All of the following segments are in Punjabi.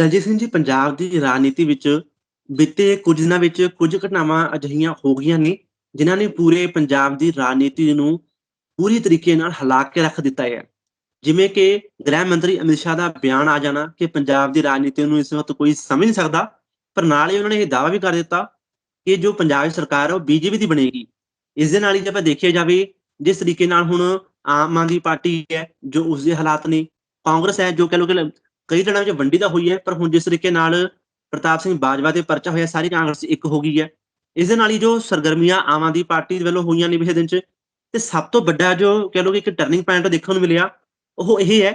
ਦਲਜੀਤ ਸਿੰਘ ਜੀ, ਪੰਜਾਬ ਦੀ ਰਾਜਨੀਤੀ ਵਿੱਚ ਬੀਤੇ ਕੁਝ ਦਿਨਾਂ ਵਿੱਚ ਕੁਝ ਘਟਨਾਵਾਂ ਅਜਿਹੀਆਂ ਹੋ ਗਈਆਂ ਨੇ, ਜਿਨ੍ਹਾਂ ਨੇ ਪੂਰੇ ਪੰਜਾਬ ਦੀ ਰਾਜਨੀਤੀ ਨੂੰ ਪੂਰੀ ਤਰੀਕੇ ਨਾਲ ਹਿਲਾ ਕੇ ਰੱਖ ਦਿੱਤਾ ਹੈ। ਜਿਵੇਂ ਕਿ ਗ੍ਰਹਿ ਮੰਤਰੀ ਅਮਿਤ ਸ਼ਾਹ ਦਾ ਬਿਆਨ ਆ ਜਾਣਾ ਕਿ ਪੰਜਾਬ ਦੀ ਰਾਜਨੀਤੀ ਨੂੰ ਇਸ ਵਕਤ ਕੋਈ ਸਮਝ ਨਹੀਂ ਸਕਦਾ, ਪਰ ਨਾਲ ਹੀ ਉਹਨਾਂ ਨੇ ਇਹ ਦਾਅਵਾ ਵੀ ਕਰ ਦਿੱਤਾ ਕਿ ਜੋ ਪੰਜਾਬ ਦੀ ਸਰਕਾਰ ਹੈ ਉਹ ਬੀਜੇਪੀ ਦੀ ਬਣੇਗੀ। ਇਸ ਦੇ ਨਾਲ ਹੀ ਜੇ ਆਪਾਂ ਦੇਖਿਆ ਜਾਵੇ, ਜਿਸ ਤਰੀਕੇ ਨਾਲ ਹੁਣ ਆਮ ਆਦਮੀ ਪਾਰਟੀ ਹੈ ਜੋ ਉਸ ਦੇ ਹਾਲਾਤ ਨੇ, ਕਾਂਗਰਸ ਹੈ ਜੋ ਕਹ ਲੋ ਕਿ ਕਈ ਦਿਨਾਂ ਵਿੱਚ ਵੰਡੀ ਤਾਂ ਹੋਈ ਹੈ, ਪਰ ਹੁਣ ਜਿਸ ਤਰੀਕੇ ਨਾਲ ਪ੍ਰਤਾਪ ਸਿੰਘ ਬਾਜਵਾ ਤੇ ਪਰਚਾ ਹੋਇਆ, ਸਾਰੀ ਕਾਂਗਰਸ ਇੱਕ ਹੋ ਗਈ ਹੈ। ਇਸ ਦੇ ਨਾਲ ਹੀ ਜੋ ਸਰਗਰਮੀਆਂ ਆਮ ਆਦਮੀ ਪਾਰਟੀ ਦੇ ਵੱਲੋਂ ਹੋਈਆਂ ਨੇ ਪਿਛਲੇ ਦਿਨ 'ਚ, ਤੇ ਸਭ ਤੋਂ ਵੱਡਾ ਜੋ ਕਹ ਲਓ ਕਿ ਇੱਕ ਟਰਨਿੰਗ ਪੁਆਇੰਟ ਦੇਖਣ ਨੂੰ ਮਿਲਿਆ, ਉਹ ਇਹ ਹੈ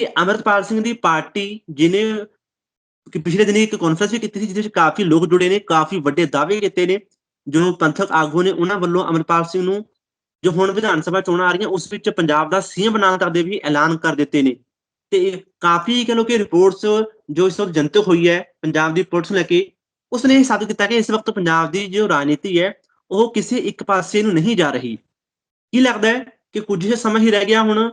ਕਿ ਅਮਰਤਪਾਲ ਸਿੰਘ ਦੀ ਪਾਰਟੀ ਜਿਹਨੇ ਕਿ ਪਿਛਲੇ ਦਿਨੀ ਇੱਕ ਕਾਨਫਰੰਸ ਵੀ ਕੀਤੀ ਸੀ, ਜਿਹਦੇ ਵਿੱਚ ਕਾਫੀ ਲੋਕ ਜੁੜੇ ਨੇ, ਕਾਫੀ ਵੱਡੇ ਦਾਅਵੇ ਕੀਤੇ ਨੇ, ਜੋ ਪੰਥਕ ਆਗੂ ਨੇ ਉਹਨਾਂ ਵੱਲੋਂ ਅਮਰਪਾਲ ਸਿੰਘ ਨੂੰ ਜੋ ਹੁਣ ਵਿਧਾਨ ਸਭਾ ਚੋਣਾਂ ਆ ਰਹੀਆਂ, ਉਸ ਵਿੱਚ ਪੰਜਾਬ ਦਾ ਸੀਐਮ ਬਣਾਉਣ ਕਰਦੇ ਵੀ ਐਲਾਨ ਕਰ ਦਿੱਤੇ ਨੇ। ਤੇ ਕਾਫੀ ਕਹ ਲੋ ਕਿ ਰਿਪੋਰਟਸ ਜੋ ਇਸ ਵਕਤ ਜਨਤਕ ਹੋਈ ਹੈ, ਪੰਜਾਬ ਦੀ ਪੁਲਿਸ ਲੈ ਕੇ, ਉਸਨੇ ਸਾਬਤ ਕੀਤਾ ਕਿ ਇਸ ਵਕਤ ਪੰਜਾਬ ਦੀ ਜੋ ਰਾਜਨੀਤੀ ਹੈ, ਉਹ ਕਿਸੇ ਇੱਕ ਪਾਸੇ ਨੂੰ ਨਹੀਂ ਜਾ ਰਹੀ। ਕੀ ਲੱਗਦਾ ਹੈ ਕਿ ਕੁਝ ਹੀ ਸਮਾਂ ਹੀ ਰਹਿ ਗਿਆ ਹੁਣ,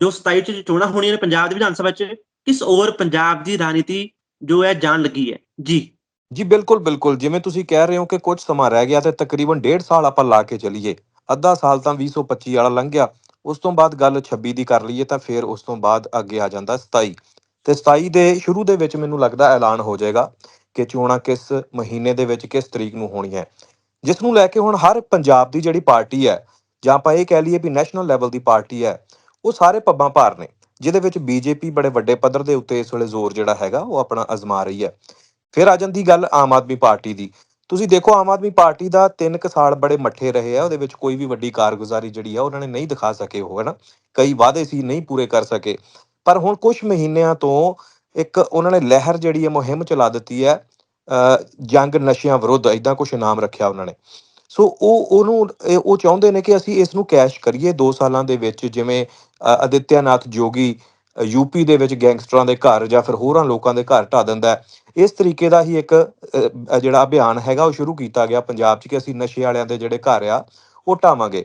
ਜੋ 27 ਚ ਚੋਣਾਂ ਹੋਣੀਆਂ ਨੇ ਪੰਜਾਬ ਦੀ ਵਿਧਾਨ ਸਭਾ ਚ, ਕਿਸ ਔਰ ਪੰਜਾਬ ਦੀ ਰਾਜਨੀਤੀ ਜੋ ਹੈ ਜਾਣ ਲੱਗੀ ਹੈ? ਜੀ। ਜੀ, ਬਿਲਕੁਲ ਬਿਲਕੁਲ। ਜਿਵੇਂ ਤੁਸੀਂ ਕਹਿ ਰਹੇ ਹੋ ਕਿ ਕੁਝ ਸਮਾਂ ਰਹਿ ਗਿਆ ਤੇ ਤਕਰੀਬਨ ਡੇਢ ਸਾਲ ਆਪਾਂ ਲਾ ਕੇ ਚੱਲੀਏ। ਅੱਧਾ ਸਾਲ ਤਾਂ 2025 ਵਾਲਾ ਲੰਘ ਗਿਆ। ਉਸ ਤੋਂ ਬਾਅਦ ਗੱਲ 26 ਦੀ ਕਰ ਲਈਏ ਤਾਂ ਫਿਰ ਉਸ ਤੋਂ ਬਾਅਦ ਅੱਗੇ ਆ ਜਾਂਦਾ 27 ਤੇ 27 ਦੇ ਸ਼ੁਰੂ ਦੇ ਵਿੱਚ ਮੈਨੂੰ ਲੱਗਦਾ ਐਲਾਨ ਹੋ ਜਾਏਗਾ ਕਿ ਚੋਣਾਂ ਕਿਸ ਮਹੀਨੇ ਦੇ ਵਿੱਚ ਕਿਸ ਤਰੀਕ ਨੂੰ ਹੋਣੀ ਹੈ। ਜਿਸ ਨੂੰ ਲੈ ਕੇ ਹੁਣ ਹਰ ਪੰਜਾਬ ਦੀ ਜਿਹੜੀ ਪਾਰਟੀ ਹੈ, ਜਾਂ ਆਪਾਂ ਇਹ ਕਹਿ ਲਈਏ ਵੀ ਨੈਸ਼ਨਲ ਲੈਵਲ ਦੀ ਪਾਰਟੀ ਹੈ, ਉਹ ਸਾਰੇ ਪੱਬਾਂ ਭਾਰ ਨੇ, ਜਿਹਦੇ ਵਿੱਚ ਬੀਜੇਪੀ ਬੜੇ ਵੱਡੇ ਪੱਧਰ ਦੇ ਉੱਤੇ ਇਸ ਵੇਲੇ ਜ਼ੋਰ ਜਿਹੜਾ ਹੈਗਾ, ਉਹ ਆਪਣਾ ਅਜ਼ਮਾ ਰਹੀ ਹੈ। ਫਿਰ ਆ ਜਾਂਦੀ ਗੱਲ ਆਮ ਆਦਮੀ ਪਾਰਟੀ ਦੀ। ਤੁਸੀਂ ਦੇਖੋ ਆਮ ਆਦਮੀ ਪਾਰਟੀ ਦਾ 3 ਕੁ ਸਾਲ ਬੜੇ ਮੱਠੇ ਰਹੇ ਆ ਉਹਦੇ ਵਿੱਚ ਕੋਈ ਵੀ ਵੱਡੀ ਕਾਰਗੁਜ਼ਾਰੀ ਜਿਹੜੀ ਆ ਉਹਨਾਂ ਨੇ ਨਹੀਂ ਦਿਖਾ ਸਕੇ ਉਹ ਹੈ ਨਾ ਕਈ ਵਾਅਦੇ ਸੀ ਨਹੀਂ ਪੂਰੇ ਕਰ ਸਕੇ। ਪਰ ਹੁਣ ਕੁਝ ਮਹੀਨਿਆਂ ਤੋਂ ਇੱਕ ਉਹਨਾਂ ਨੇ ਲਹਿਰ ਜਿਹੜੀ ਹੈ ਮੁਹਿੰਮ ਚਲਾ ਦਿੱਤੀ ਹੈ ਅ, ਜੰਗ ਨਸ਼ਿਆਂ ਵਿਰੁੱਧ ਇਦਾਂ ਕੁਝ ਇਨਾਮ ਰੱਖਿਆ ਉਹਨਾਂ ਨੇ। ਸੋ ਉਹ ਉਹਨੂੰ ਉਹ ਚਾਹੁੰਦੇ ਨੇ ਕਿ ਅਸੀਂ ਇਸ ਨੂੰ ਕੈਸ਼ ਕਰੀਏ 2 ਸਾਲਾਂ ਦੇ ਵਿੱਚ ਜਿਵੇਂ ਅ, ਜੋਗੀ ਯੂਪੀ ਦੇ ਵਿੱਚ ਗੈਂਗਸਟਰਾਂ ਦੇ ਘਰ ਜਾਂ ਫਿਰ ਹੋਰਾਂ ਲੋਕਾਂ ਦੇ ਘਰ ਢਾ ਦਿੰਦਾ ਇਸ ਤਰੀਕੇ ਦਾ ਹੀ ਇੱਕ ਜਿਹੜਾ ਅਭਿਆਨ ਹੈਗਾ ਉਹ ਸ਼ੁਰੂ ਕੀਤਾ ਗਿਆ ਪੰਜਾਬ 'ਚ ਕਿ ਅਸੀਂ ਨਸ਼ੇ ਵਾਲਿਆਂ ਦੇ ਜਿਹੜੇ ਘਰ ਆ, ਉਹ ਢਾਵਾਂਗੇ।